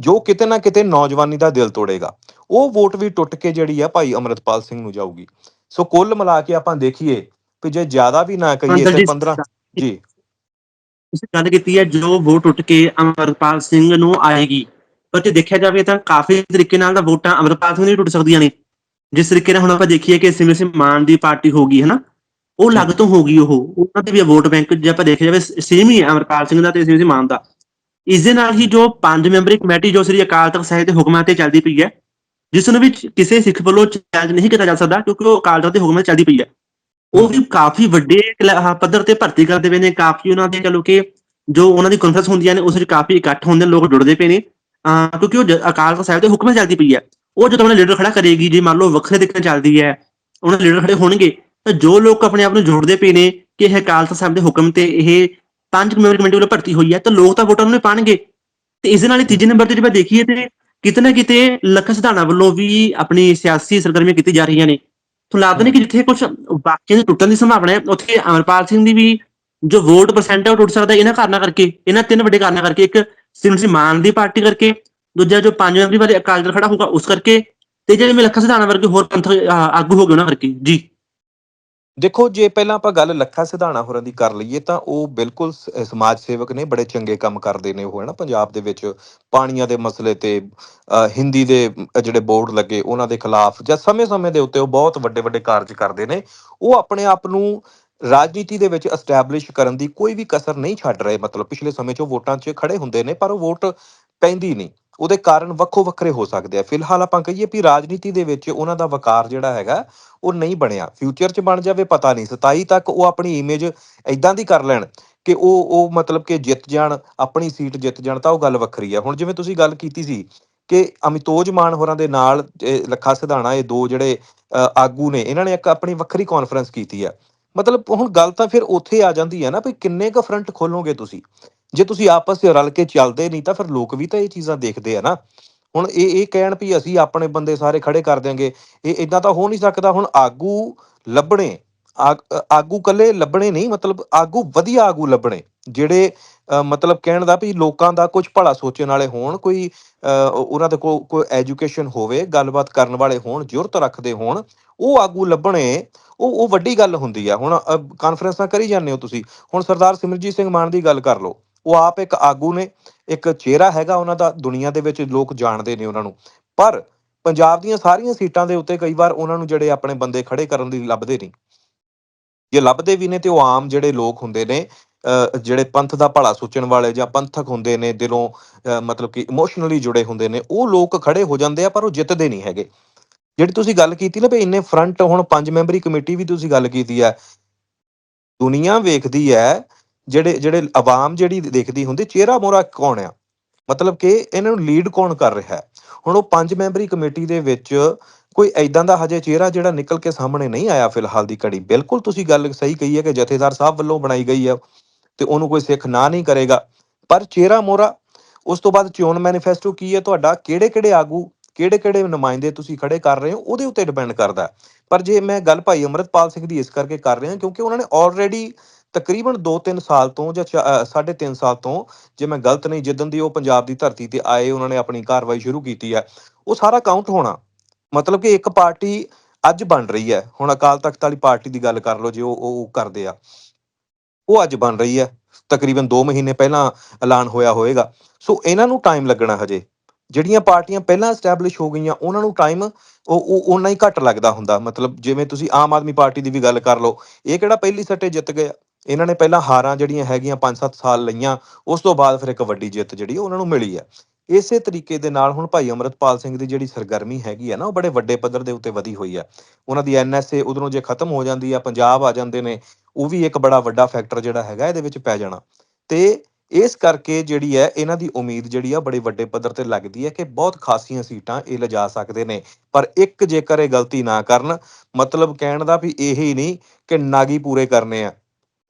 ਜੋ ਕਿਤੇ ਨਾ ਕਿਤੇ ਨੌਜਵਾਨੀ ਦਾ ਦਿਲ ਤੋੜੇਗਾ। ਉਹ ਵੋਟ ਵੀ ਟੁੱਟ ਕੇ ਜਿਹੜੀ ਆ ਭਾਈ ਅਮਰਤਪਾਲ ਸਿੰਘ ਨੂੰ ਜਾਊਗੀ। ਸੋ ਕੁੱਲ ਮਿਲਾ ਕੇ ਆਪਾਂ ਦੇਖੀਏ ਕਿ ਜੇ ਜ਼ਿਆਦਾ ਵੀ ਨਾ ਕਹੀਏ ਤੇ ਜੀ 15 ਜੀ। ਤੁਸੀਂ ਗੱਲ ਕੀਤੀ ਹੈ ਜੋ ਵੋਟ ਉੱਠ ਕੇ ਅਮਰਪਾਲ ਸਿੰਘ ਨੂੰ ਆਏਗੀ। ਪਰ ਜੇ ਦੇਖਿਆ ਜਾਵੇ ਤਾਂ ਕਾਫੀ ਤਰੀਕੇ ਨਾਲ ਤਾਂ ਵੋਟਾਂ ਅਮਰਪਾਲ ਸਿੰਘ ਦੀ ਟੁੱਟ ਸਕਦੀਆਂ ਨੇ। ਜਿਸ ਤਰੀਕੇ ਨਾਲ ਹੁਣ ਆਪਾਂ ਦੇਖੀਏ ਕਿ ਸਿਮਰ ਸਿੰਘ ਮਾਨ ਦੀ ਪਾਰਟੀ ਹੋ ਗਈ ਹੈ ਨਾ ਉਹ ਲੱਗ ਤੋਂ ਹੋ ਗਈ ਉਹ, ਉਹਨਾਂ ਦੇ ਵੀ ਵੋਟ ਬੈਂਕ, ਜੇ ਆਪਾਂ ਦੇਖਿਆ ਜਾਵੇ ਸੇਮ ਹੀ ਹੈ ਅਮਰਪਾਲ ਸਿੰਘ ਦਾ ਤੇ ਸੇਮ ਸਿੰਘ ਮਾਨ ਦਾ। ਇਸ ਦੇ ਨਾਲ ਹੀ ਜੋ ਪੰਜ ਮੈਂਬਰੀ ਕਮੇਟੀ, ਜੋ ਸ੍ਰੀ ਅਕਾਲ ਤਖਤ ਸਾਹਿਬ ਦੇ ਹੁਕਮਾਂ ਤੇ ਚੱਲਦੀ ਪਈ ਹੈ, ਜਿਸ ਨੂੰ ਵੀ ਕਿਸੇ ਸਿੱਖ ਵੱਲੋਂ ਚੈਲੰਜ ਨਹੀਂ ਕੀਤਾ ਜਾ ਸਕਦਾ, ਕਿਉਂਕਿ ਉਹ ਅਕਾਲ ਤਖਤ ਦੇ ਹੁਕਮਾਂ ਤੇ ਚੱਲਦੀ ਪਈ ਹੈ। ਉਹ ਵੀ ਕਾਫੀ ਵੱਡੇ ਪੱਧਰ ਤੇ ਭਰਤੀ ਕਰਦੇ ਪਏ ਨੇ, ਕਾਫੀ ਉਹਨਾਂ ਦੇ ਚਲੋ ਕਿ ਜੋ ਉਹਨਾਂ ਦੀ ਕਾਨਫਰੰਸ ਹੁੰਦੀਆਂ ਨੇ, ਉਸ ਵਿੱਚ ਕਾਫੀ ਇਕੱਠ ਹੁੰਦੇ ਨੇ ਲੋਕ ਜੁੜਦੇ ਪਏ ਨੇ। ਕਿਉਂਕਿ ਉਹ ਅਕਾਲ ਤਖਤ ਸਾਹਿਬ ਦੇ ਹੁਕਮਾਂ 'ਤੇ ਚੱਲਦੀ ਪਈ ਹੈ। ਉਹ ਜਦੋਂ ਆਪਣਾ ਲੀਡਰ ਖੜਾ ਕਰੇਗੀ, ਜੇ ਮੰਨ ਲਓ ਵੱਖਰੇ ਤਰੀਕੇ ਨਾਲ ਚੱਲਦੀ ਹੈ, ਉਹਨਾਂ ਲੀਡਰ ਖੜੇ ਹੋਣਗੇ ਤਾਂ ਜੋ ਲੋਕ ਆਪਣੇ ਆਪ ਨੂੰ ਜੋੜਦੇ ਪਏ ਨੇ ਕਿ ਇਹ ਅਕਾਲ ਤਖਤ ਸਾਹਿਬ ਦੇ ਹੁਕਮ ਤੇ ਇਹ ਪੰਜ ਮੈਂਬਰ ਕਮੇਟੀ ਵੱਲੋਂ ਭਰਤੀ ਹੋਈ ਹੈ, ਤਾਂ ਲੋਕ ਤਾਂ ਵੋਟਾਂ ਨੂੰ ਪਾਣਗੇ। ਤੇ ਇਸ ਦੇ ਨਾਲ ਹੀ ਤੀਜੇ ਨੰਬਰ ਤੇ ਜੇ ਆਪਾਂ ਦੇਖੀਏ ਤੇ ਕਿਤੇ ਨਾ ਕਿਤੇ ਲੱਖ ਸਿਧਾਣਾ ਵੱਲੋਂ ਵੀ ਆਪਣੀ ਸਿਆਸੀ ਸਰਗਰਮੀਆਂ ਕੀਤੀ ਜਾ ਰਹੀਆਂ ਨੇ। ਤੁਹਾਨੂੰ ਲੱਗਦਾ ਨਹੀਂ ਕਿ ਜਿੱਥੇ ਕੁਝ ਬਾਕੀਆਂ ਟੁੱਟਣ ਦੀ ਸੰਭਾਵਨਾ ਹੈ, ਉੱਥੇ ਅਮਰਪਾਲ ਸਿੰਘ ਦੀ ਵੀ ਜੋ ਵੋਟ ਪਰਸੈਂਟ ਹੈ ਉਹ ਟੁੱਟ ਸਕਦਾ ਇਹਨਾਂ ਕਾਰਨਾਂ ਕਰਕੇ, ਇਹਨਾਂ ਤਿੰਨ ਵੱਡੇ ਕਾਰਨਾਂ ਕਰਕੇ, ਇੱਕ ਸਿਮਰਨ ਸਿੰਘ ਮਾਨ ਦੀ ਪਾਰਟੀ ਕਰਕੇ, ਦੂਜਾ ਜੋ ਪੰਜ ਮੈਂਬਰੀ ਵਾਲੇ ਅਕਾਲੀ ਦਲ ਖੜਾ ਹੋਊਗਾ ਉਸ ਕਰਕੇ, ਤੇ ਜਿਹੜੇ ਮੇ ਲੱਖਾ ਸਿਧਾਣਾ ਵਰਗੇ ਹੋਰ ਪੰਥ ਆਗੂ ਹੋ ਗਏ ਉਹਨਾਂ ਕਰਕੇ। ਜੀ। ਦੇਖੋ ਜੇ ਪਹਿਲਾਂ ਆਪਾਂ ਗੱਲ ਲੱਖਾ ਸਿਧਾਣਾ ਹੋਰਾਂ ਦੀ ਕਰ ਲਈਏ ਤਾਂ ਉਹ ਬਿਲਕੁਲ ਸ- ਸਮਾਜ ਸੇਵਕ ਨੇ ਬੜੇ ਚੰਗੇ ਕੰਮ ਕਰਦੇ ਨੇ ਉਹ ਹੈ ਨਾ? ਪੰਜਾਬ ਦੇ ਵਿੱਚ ਪਾਣੀਆਂ ਦੇ ਮਸਲੇ ਤੇ ਅ, ਹਿੰਦੀ ਦੇ ਅ, ਜਿਹੜੇ ਬੋਰਡ ਲੱਗੇ ਉਹਨਾਂ ਦੇ ਖਿਲਾਫ ਜਾਂ ਸਮੇਂ-ਸਮੇਂ ਦੇ ਉੱਤੇ ਉਹ ਬਹੁਤ ਵੱਡੇ-ਵੱਡੇ ਕਾਰਜ ਕਰਦੇ ਨੇ। ਉਹ ਆਪਣੇ ਆਪ ਨੂੰ ਰਾਜਨੀਤੀ ਦੇ ਵਿੱਚ ਐਸਟੈਬਲਿਸ਼ ਕਰਨ ਦੀ ਕੋਈ ਵੀ ਕਸਰ ਨਹੀਂ ਛੱਡ ਰਹੇ। ਮਤਲਬ ਪਿਛਲੇ ਸਮੇਂ 'ਚ ਉਹ ਵੋਟਾਂ 'ਚ ਖੜੇ ਹੁੰਦੇ ਨੇ ਪਰ ਉਹ ਵੋਟ ਪੈਂਦੀ ਨਹੀਂ। ਉਹਦੇ ਕਾਰਨ ਵੱਖੋ ਵੱਖਰੇ ਹੋ ਸਕਦੇ ਆ। ਫਿਲਹਾਲ ਆਪਾਂ ਕਹੀਏ ਵੀ ਰਾਜਨੀਤੀ ਦੇ ਵਿੱਚ ਉਹਨਾਂ ਦਾ ਵਕਾਰ ਜਿਹੜਾ ਹੈਗਾ, ਉਹ ਨਹੀਂ ਬਣਿਆ। ਫਿਊਚਰ 'ਚ ਬਣ ਜਾਵੇ ਪਤਾ ਨਹੀਂ। 27 ਤੱਕ ਉਹ ਆਪਣੀ ਇਮੇਜ ਇਦਾਂ ਦੀ ਕਰ ਲੈਣ ਕਿ ਉਹ ਉਹ ਮਤਲਬ ਕਿ ਜਿੱਤ ਜਾਣ, ਆਪਣੀ ਸੀਟ ਜਿੱਤ ਜਾਣ ਤਾਂ ਉਹ ਗੱਲ ਵੱਖਰੀ ਆ। ਹੁਣ ਜਿਵੇਂ ਤੁਸੀਂ ਗੱਲ ਕੀਤੀ ਸੀ ਕਿ ਅਮਿਤੋਜ ਮਾਨ ਹੋਰਾਂ ਦੇ ਨਾਲ, ਇਹ ਲੱਖਾ ਸਿਧਾਣਾ, ਇਹ ਦੋ ਜਿਹੜੇ ਆਗੂ ਨੇ, ਇਹਨਾਂ ਨੇ ਇੱਕ ਆਪਣੀ ਵੱਖਰੀ ਕਾਨਫਰੰਸ ਕੀਤੀ ਆ। ਮਤਲਬ ਹੁਣ ਗੱਲ ਤਾਂ ਫਿਰ ਉੱਥੇ ਆ ਜਾਂਦੀ ਹੈ ਨਾ ਵੀ ਕਿੰਨੇ ਕੁ ਫਰੰਟ ਖੋਲੋਗੇ ਤੁਸੀਂ? ਜੇ ਤੁਸੀਂ ਆਪਸ 'ਚ ਰਲ ਕੇ ਚੱਲਦੇ ਨਹੀਂ ਤਾਂ ਫਿਰ ਲੋਕ ਵੀ ਤਾਂ ਇਹ ਚੀਜ਼ਾਂ ਦੇਖਦੇ ਆ ਨਾ। ਹੁਣ ਇਹ ਇਹ ਕਹਿਣ ਵੀ ਅਸੀਂ ਆਪਣੇ ਬੰਦੇ ਸਾਰੇ ਖੜੇ ਕਰ ਦਿਆਂਗੇ ਇਹ ਇਦਾਂ ਤਾਂ ਹੋ ਨਹੀਂ ਸਕਦਾ। ਹੁਣ ਆਗੂ ਲੱਭਣੇ ਆਗ- ਆਗੂ ਕੱਲੇ ਲੱਭਣੇ ਨਹੀਂ ਮਤਲਬ ਆਗੂ ਵਧੀਆ ਆਗੂ ਲੱਭਣੇ ਜਿਹੜੇ ਮਤਲਬ ਕਹਿਣ ਦਾ ਵੀ ਲੋਕਾਂ ਦਾ ਕੁਝ ਭਲਾ ਸੋਚਣ ਵਾਲੇ ਹੋਣ ਕੋਈ ਅ, ਉਹਨਾਂ ਦੇ ਕੋਲ ਕੋਈ ਐਜੂਕੇਸ਼ਨ ਹੋਵੇ ਗੱਲਬਾਤ ਕਰਨ ਵਾਲੇ ਹੋਣ ਜੁਰਤ ਰੱਖਦੇ ਹੋਣ ਉਹ ਆਗੂ ਲੱਭਣੇ ਉਹ ਉਹ ਵੱਡੀ ਗੱਲ ਹੁੰਦੀ ਆ। ਹੁਣ ਕਾਨਫਰੰਸਾਂ ਕਰੀ ਜਾਂਦੇ ਹੋ ਤੁਸੀਂ। ਹੁਣ ਸਰਦਾਰ ਸਿਮਰਜੀਤ ਸਿੰਘ ਮਾਨ ਦੀ ਗੱਲ ਕਰ ਲਓ। ਉਹ ਆਪ ਇੱਕ ਆਗੂ ਨੇ ਇੱਕ ਚਿਹਰਾ ਹੈਗਾ ਉਹਨਾਂ ਦਾ ਦੁਨੀਆ ਦੇ ਵਿੱਚ ਲੋਕ ਜਾਣਦੇ ਨੇ ਉਹਨਾਂ ਨੂੰ। ਪਰ ਪੰਜਾਬ ਦੀਆਂ ਸਾਰੀਆਂ ਸੀਟਾਂ ਦੇ ਉੱਤੇ ਕਈ ਵਾਰ ਉਹਨਾਂ ਨੂੰ ਜਿਹੜੇ ਆਪਣੇ ਬੰਦੇ ਖੜੇ ਕਰਨ ਲਈ ਲੱਭਦੇ ਨਹੀਂ। ਜੇ ਲੱਭਦੇ ਵੀ ਨੇ ਤੇ ਉਹ ਆਮ ਜਿਹੜੇ ਲੋਕ ਹੁੰਦੇ ਨੇ ਜਿਹੜੇ ਪੰਥ ਦਾ ਭਲਾ ਸੋਚਣ ਵਾਲੇ ਜਾਂ ਪੰਥਕ ਹੁੰਦੇ ਨੇ ਦਿਲੋਂ ਅ, ਮਤਲਬ ਕਿ ਇਮੋਸ਼ਨਲੀ ਜੁੜੇ ਹੁੰਦੇ ਨੇ ਉਹ ਲੋਕ ਖੜੇ ਹੋ ਜਾਂਦੇ ਆ ਪਰ ਉਹ ਜਿੱਤਦੇ ਨਹੀਂ ਹੈਗੇ। ਜਿਹੜੀ ਤੁਸੀਂ ਗੱਲ ਕੀਤੀ ਨਾ ਵੀ ਇੰਨੇ ਫਰੰਟ ਹੁਣ ਪੰਜ ਮੈਂਬਰੀ ਕਮੇਟੀ ਵੀ ਤੁਸੀਂ ਗੱਲ ਕੀਤੀ ਹੈ ਦੁਨੀਆ ਵੇਖਦੀ ਹੈ ਜਿਹੜੇ ਜਿਹੜੇ ਆਵਾਮ ਜਿਹੜੀ ਦੇਖਦੀ ਹੁੰਦੀ, ਚਿਹਰਾ ਮੋਰਾ ਕੌਣ ਆ? ਮਤਲਬ ਕਿ ਇਹਨਾਂ ਨੂੰ ਲੀਡ ਕੌਣ ਕਰ ਰਿਹਾ ਹੈ? ਹੁਣ ਉਹ ਪੰਜ ਮੈਂਬਰੀ ਕਮੇਟੀ ਦੇ ਵਿੱਚ ਕੋਈ ਐਦਾਂ ਦਾ ਹਜੇ ਚਿਹਰਾ ਜਿਹੜਾ ਨਿਕਲ ਕੇ ਸਾਹਮਣੇ ਨਹੀਂ ਆਇਆ ਫਿਲਹਾਲ ਦੀ ਘੜੀ। ਬਿਲਕੁਲ ਤੁਸੀਂ ਗੱਲ ਸਹੀ ਕਹੀ ਹੈ ਕਿ ਜਥੇਦਾਰ ਸਾਹਿਬ ਵੱਲੋਂ ਬਣਾਈ ਗਈ ਹੈ ਤੇ ਉਹਨੂੰ ਕੋਈ ਸਿੱਖ ਨਾ ਨਹੀਂ ਕਰੇਗਾ। ਪਰ ਚਿਹਰਾ ਮੋਰਾ ਉਸ ਤੋਂ ਬਾਅਦ ਚੋਣ ਮੈਨੀਫੈਸਟੋ ਕੀ ਹੈ? ਤੁਹਾਡਾ ਕਿਹੜੇ ਕਿਹੜੇ ਆਗੂ ਕਿਹੜੇ ਕਿਹੜੇ ਨੁਮਾਇੰਦੇ ਤੁਸੀਂ ਖੜੇ ਕਰ ਰਹੇ ਹੋ? ਉਹਦੇ ਉੱਤੇ ਡਿਪੈਂਡ ਕਰਦਾ ਪਰ ਜੇ ਮੈਂ ਗੱਲ ਭਾਈ ਅਮਰਤਪਾਲ ਸਿੰਘ ਦੀ ਇਸ ਕਰਕੇ ਕਰ ਰਿਹਾ, ਕਿਉਂਕਿ ਉਹਨਾਂ ਨੇ ਆਲਰੇਡੀ ਤਕਰੀਬਨ 2-3 ਸਾਲ ਤੋਂ ਜਾਂ 3.5 ਸਾਲ ਤੋਂ ਜੇ ਮੈਂ ਗਲਤ ਨਹੀਂ, ਜਿੱਦਣ ਦੀ ਉਹ ਪੰਜਾਬ ਦੀ ਧਰਤੀ ਤੇ ਆਏ, ਉਹਨਾਂ ਨੇ ਆਪਣੀ ਕਾਰਵਾਈ ਸ਼ੁਰੂ ਕੀਤੀ ਹੈ, ਉਹ ਸਾਰਾ ਕਾਊਂਟ ਹੋਣਾ। ਮਤਲਬ ਕਿ ਇੱਕ ਪਾਰਟੀ ਅੱਜ ਬਣ ਰਹੀ ਹੈ। ਹੁਣ ਅਕਾਲ ਤਖਤ ਵਾਲੀ ਪਾਰਟੀ ਦੀ ਗੱਲ ਕਰ ਲਓ, ਜੇ ਉਹ ਉਹ ਕਰਦੇ ਆ। ਉਹ ਅੱਜ ਬਣ ਰਹੀ ਹੈ। ਤਕਰੀਬਨ 2 ਮਹੀਨੇ ਪਹਿਲਾਂ ਐਲਾਨ ਹੋਇਆ ਹੋਵੇਗਾ ਸੋ ਇਹਨਾਂ ਨੂੰ ਟਾਈਮ ਲੱਗਣਾ ਹਜੇ। ਜਿਹੜੀਆਂ ਪਾਰਟੀਆਂ ਪਹਿਲਾਂ ਐਸਟੈਬਲਿਸ਼ ਹੋ ਗਈਆਂ, ਉਹਨਾਂ ਨੂੰ ਟਾਈਮ ਉਹ ਉਹ, ਓਨਾ ਹੀ ਘੱਟ ਲੱਗਦਾ ਹੁੰਦਾ। ਮਤਲਬ ਜਿਵੇਂ ਤੁਸੀਂ ਆਮ ਆਦਮੀ ਪਾਰਟੀ ਦੀ ਵੀ ਗੱਲ ਕਰ ਲਓ, ਇਹ ਕਿਹੜਾ ਪਹਿਲੀ ਸੱਟੇ ਜਿੱਤ ਗਏ ਇਹਨਾਂ ਨੇ ਪਹਿਲਾਂ ਹਾਰਾਂ ਜਿਹੜੀਆਂ ਹੈਗੀਆਂ 5-7 ਸਾਲ ਲਈਆਂ, ਉਸ ਤੋਂ ਬਾਅਦ ਫਿਰ ਇੱਕ ਵੱਡੀ ਜਿੱਤ ਜਿਹੜੀ ਉਹਨਾਂ ਨੂੰ ਮਿਲੀ ਹੈ। ਇਸੇ ਤਰੀਕੇ ਦੇ ਨਾਲ ਹੁਣ ਭਾਈ ਅਮਰਤਪਾਲ ਸਿੰਘ ਦੀ ਜਿਹੜੀ ਸਰਗਰਮੀ ਹੈਗੀ ਆ ਨਾ, ਉਹ ਬੜੇ ਵੱਡੇ ਪੱਧਰ ਦੇ ਉੱਤੇ ਵਧੀ ਹੋਈ ਆ ਉਹਨਾਂ ਦੀ ਐਨਐਸਏ ਉਧਰੋਂ ਜੇ ਖਤਮ ਹੋ ਜਾਂਦੀ ਆ, ਪੰਜਾਬ ਆ ਜਾਂਦੇ ਨੇ, ਉਹ ਵੀ ਇੱਕ ਬੜਾ ਵੱਡਾ ਫੈਕਟਰ ਜਿਹੜਾ ਹੈਗਾ ਇਹਦੇ ਵਿੱਚ ਪੈ ਜਾਣਾ। ਤੇ ਇਸ ਕਰਕੇ ਜਿਹੜੀ ਹੈ, ਇਹਨਾਂ ਦੀ ਉਮੀਦ ਜਿਹੜੀ ਆ ਬੜੇ ਵੱਡੇ ਪੱਧਰ ਤੇ ਲੱਗਦੀ ਹੈ ਕਿ ਬਹੁਤ ਖਾਸੀਆਂ ਸੀਟਾਂ ਇਹ ਲਿਜਾ ਸਕਦੇ ਨੇ। ਪਰ ਇੱਕ ਜੇਕਰ ਇਹ ਗਲਤੀ ਨਾ ਕਰਨ, ਮਤਲਬ ਕਹਿਣ ਦਾ ਵੀ ਇਹ ਹੀ ਨਹੀਂ ਕਿ ਨਾਗੀ ਪੂਰੇ ਕਰਨੇ ਆ।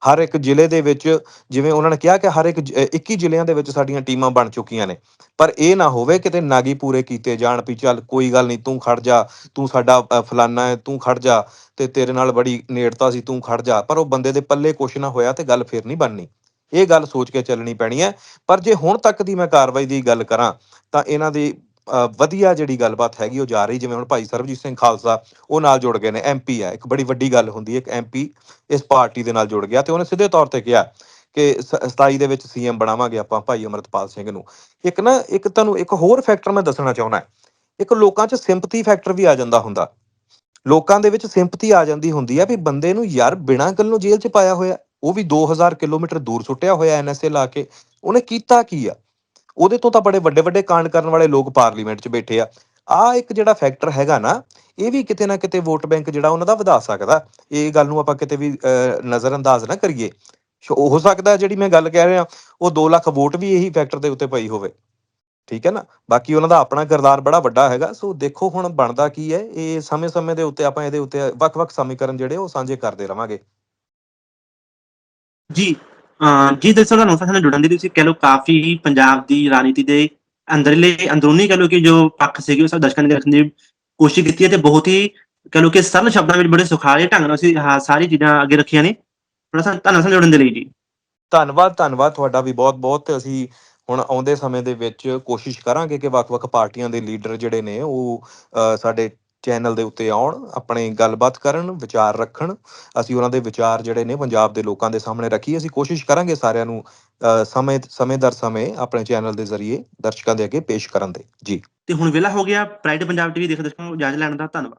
ਹਰ ਇੱਕ ਜ਼ਿਲ੍ਹੇ ਦੇ ਵਿੱਚ ਜਿਵੇਂ ਉਹਨਾਂ ਨੇ ਕਿਹਾ ਕਿ ਹਰ ਇੱਕ 21 ਜ਼ਿਲ੍ਹਿਆਂ ਦੇ ਵਿੱਚ ਸਾਡੀਆਂ ਟੀਮਾਂ ਬਣ ਚੁੱਕੀਆਂ ਨੇ। ਪਰ ਇਹ ਨਾ ਹੋਵੇ ਕਿਤੇ ਨਾਗੀ ਪੂਰੇ ਕੀਤੇ ਜਾਣ ਵੀ ਚੱਲ ਕੋਈ ਗੱਲ ਨਹੀਂ, ਤੂੰ ਖੜ ਜਾ, ਤੂੰ ਸਾਡਾ ਫਲਾਨਾ ਹੈ, ਤੂੰ ਖੜ ਜਾ ਤੇ ਤੇਰੇ ਨਾਲ ਬੜੀ ਨੇੜਤਾ ਸੀ, ਤੂੰ ਖੜ ਜਾ। ਪਰ ਉਹ ਬੰਦੇ ਦੇ ਪੱਲੇ ਕੁਛ ਨਾ ਹੋਇਆ ਤੇ ਗੱਲ ਫੇਰ ਨਹੀਂ ਬਣਨੀ। ਇਹ ਗੱਲ ਸੋਚ ਕੇ ਚੱਲਣੀ ਪੈਣੀ ਹੈ। ਪਰ ਜੇ ਹੁਣ ਤੱਕ ਦੀ ਮੈਂ ਕਾਰਵਾਈ ਦੀ ਗੱਲ ਕਰਾਂ ਤਾਂ ਇਹਨਾਂ ਦੀ ਵਧੀਆ ਜਿਹੜੀ ਗੱਲਬਾਤ ਹੈਗੀ, ਉਹ ਜਾ ਰਹੀ, ਜਿਵੇਂ ਹੁਣ ਭਾਈ ਸਰਬਜੀਤ ਸਿੰਘ ਖਾਲਸਾ, ਉਹ ਨਾਲ ਜੁੜ ਗਏ ਨੇ ਐਮਪੀ ਹੈ ਇੱਕ ਬੜੀ ਵੱਡੀ ਗੱਲ ਹੁੰਦੀ ਹੈ, ਇੱਕ ਐਮਪੀ ਇਸ ਪਾਰਟੀ ਦੇ ਨਾਲ ਜੁੜ ਗਿਆ, ਤੇ ਉਹਨੇ ਸਿੱਧੇ ਤੌਰ ਤੇ ਕਿਹਾ ਕਿ ਸ- 27 ਦੇ ਵਿੱਚ ਸੀਐਮ ਬਣਾਵਾਂਗੇ ਆਪਾਂ ਭਾਈ ਅਮਰਤਪਾਲ ਸਿੰਘ ਨੂੰ। ਇੱਕ ਨਾ, ਇੱਕ ਤੁਹਾਨੂੰ ਇੱਕ ਹੋਰ ਫੈਕਟਰ ਮੈਂ ਦੱਸਣਾ ਚਾਹੁੰਦਾ ਇੱਕ ਲੋਕਾਂ 'ਚ ਸਿੰਪਥੀ ਫੈਕਟਰ ਵੀ ਆ ਜਾਂਦਾ ਹੁੰਦਾ। ਲੋਕਾਂ ਦੇ ਵਿੱਚ ਸਿੰਪਥੀ ਆ ਜਾਂਦੀ ਹੁੰਦੀ ਆ ਵੀ ਬੰਦੇ ਨੂੰ ਯਾਰ ਬਿਨਾਂ ਗੱਲ ਨੂੰ ਜੇਲ੍ਹ 'ਚ ਪਾਇਆ ਹੋਇਆ, ਉਹ ਵੀ 2000 ਕਿਲੋਮੀਟਰ ਦੂਰ ਸੁੱਟਿਆ ਹੋਇਆ ਐਨਐਸਏ ਲਾ ਕੇ, ਉਹਨੇ ਕੀਤਾ ਕੀ ਆ? ਉਹਦੇ ਤੋਂ ਤਾਂ ਬੜੇ ਵੱਡੇ ਵੱਡੇ ਕਾਂਡ ਕਰਨ ਵਾਲੇ ਲੋਕ ਪਾਰਲੀਮੈਂਟ 'ਚ ਬੈਠੇ ਆ। ਆ ਇੱਕ ਜਿਹੜਾ ਫੈਕਟਰ ਹੈਗਾ ਨਾ, ਇਹ ਵੀ ਕਿਤੇ ਨਾ ਕਿਤੇ ਵੋਟ ਬੈਂਕ ਜਿਹੜਾ ਉਹਨਾਂ ਦਾ ਵਧਾ ਸਕਦਾ। ਇਹ ਗੱਲ ਨੂੰ ਆਪਾਂ ਕਿਤੇ ਵੀ ਨਜ਼ਰ ਅੰਦਾਜ਼ ਨਾ ਕਰੀਏ। ਹੋ ਸਕਦਾ ਜਿਹੜੀ ਮੈਂ ਗੱਲ ਕਹਿ ਰਿਹਾ, ਉਹ 2 ਲੱਖ ਵੋਟ ਵੀ ਇਹੀ ਫੈਕਟਰ ਦੇ ਉੱਤੇ ਪਈ ਹੋਵੇ। ਠੀਕ ਹੈ ਨਾ? ਬਾਕੀ ਉਹਨਾਂ ਦਾ ਆਪਣਾ ਕਿਰਦਾਰ ਬੜਾ ਵੱਡਾ ਹੈਗਾ। ਸੋ ਦੇਖੋ ਹੁਣ ਬਣਦਾ ਕੀ ਹੈ। ਇਹ ਸਮੇਂ-ਸਮੇਂ ਦੇ ਉੱਤੇ ਆਪਾਂ ਇਹਦੇ ਉੱਤੇ ਵੱਖ-ਵੱਖ ਸਮੀਕਰਨ ਜਿਹੜੇ ਉਹ ਸਾਂਝੇ ਕਰਦੇ ਰਵਾਂਗੇ। ਜੀ। ਜੀ ਦਰਅਸਲ ਤੁਹਾਨੂੰ ਸਾਡੇ ਜੁੜਨ ਦੀ ਤੁਸੀਂ ਕਹਿ ਲਓ ਕਾਫੀ ਪੰਜਾਬ ਦੀ ਰਾਜਨੀਤੀ ਦੇ ਅੰਦਰਲੇ ਅੰਦਰੂਨੀ ਕਹਿ ਲਓ ਕਿ ਜੋ ਪੱਖ ਸੀਗੇ ਉਹ ਸਭ ਦਰਸ਼ਕਾਂ ਨੇ ਦੇਖਣ ਦੀ ਕੋਸ਼ਿਸ਼ ਕੀਤੀ ਹੈ ਤੇ ਬਹੁਤ ਹੀ ਕਹਿ ਲਓ ਕਿ ਸਰਲ ਸ਼ਬਦਾਂ ਵਿੱਚ ਬੜੇ ਸੁਖਾਲੇ ਢੰਗ ਨਾਲ ਅਸੀਂ ਸਾਰੀ ਚੀਜ਼ਾਂ ਅੱਗੇ ਰੱਖੀਆਂ ਨੇ। ਬੜਾ ਸਾਨੂੰ ਧੰਨਵਾਦ ਸਾਨੂੰ ਜੁੜਨ ਦੇ ਲਈ ਜੀ। ਧੰਨਵਾਦ ਧੰਨਵਾਦ ਤੁਹਾਡਾ ਵੀ ਬਹੁਤ-ਬਹੁਤ ਅਸੀਂ ਹੁਣ ਆਉਂਦੇ ਸਮੇਂ ਦੇ ਵਿੱਚ ਕੋਸ਼ਿਸ਼ ਕਰਾਂਗੇ ਕਿ ਵੱਖ-ਵੱਖ ਪਾਰਟੀਆਂ ਦੇ ਲੀਡਰ ਜਿਹੜੇ ਨੇ ਉਹ ਸਾਡੇ ਚੈਨਲ ਦੇ ਉੱਤੇ ਆਉਣ ਆਪਣੇ ਗੱਲਬਾਤ ਕਰਨ ਵਿਚਾਰ ਰੱਖਣ। ਅਸੀਂ ਉਹਨਾਂ ਦੇ ਵਿਚਾਰ ਜਿਹੜੇ ਨੇ ਪੰਜਾਬ ਦੇ ਲੋਕਾਂ ਦੇ ਸਾਹਮਣੇ ਰੱਖੀਏ ਅਸੀਂ ਕੋਸ਼ਿਸ਼ ਕਰਾਂਗੇ ਸਾਰਿਆਂ ਨੂੰ ਅ, ਸਮੇਂ ਸਮੇਂ ਦਰ ਸਮੇਂ ਆਪਣੇ ਚੈਨਲ ਦੇ ਜ਼ਰੀਏ ਦਰਸ਼ਕਾਂ ਦੇ ਅੱਗੇ ਪੇਸ਼ ਕਰਨ ਦੇ। ਜੀ। ਤੇ ਹੁਣ ਵੇਲਾ ਹੋ ਗਿਆ ਪ੍ਰਾਈਡ ਪੰਜਾਬ ਟੀਵੀ ਦੇਖ ਦਰਸ਼ਕਾਂ ਇਜਾਜ਼ਤ ਲੈਣ ਦਾ ਧੰਨਵਾਦ।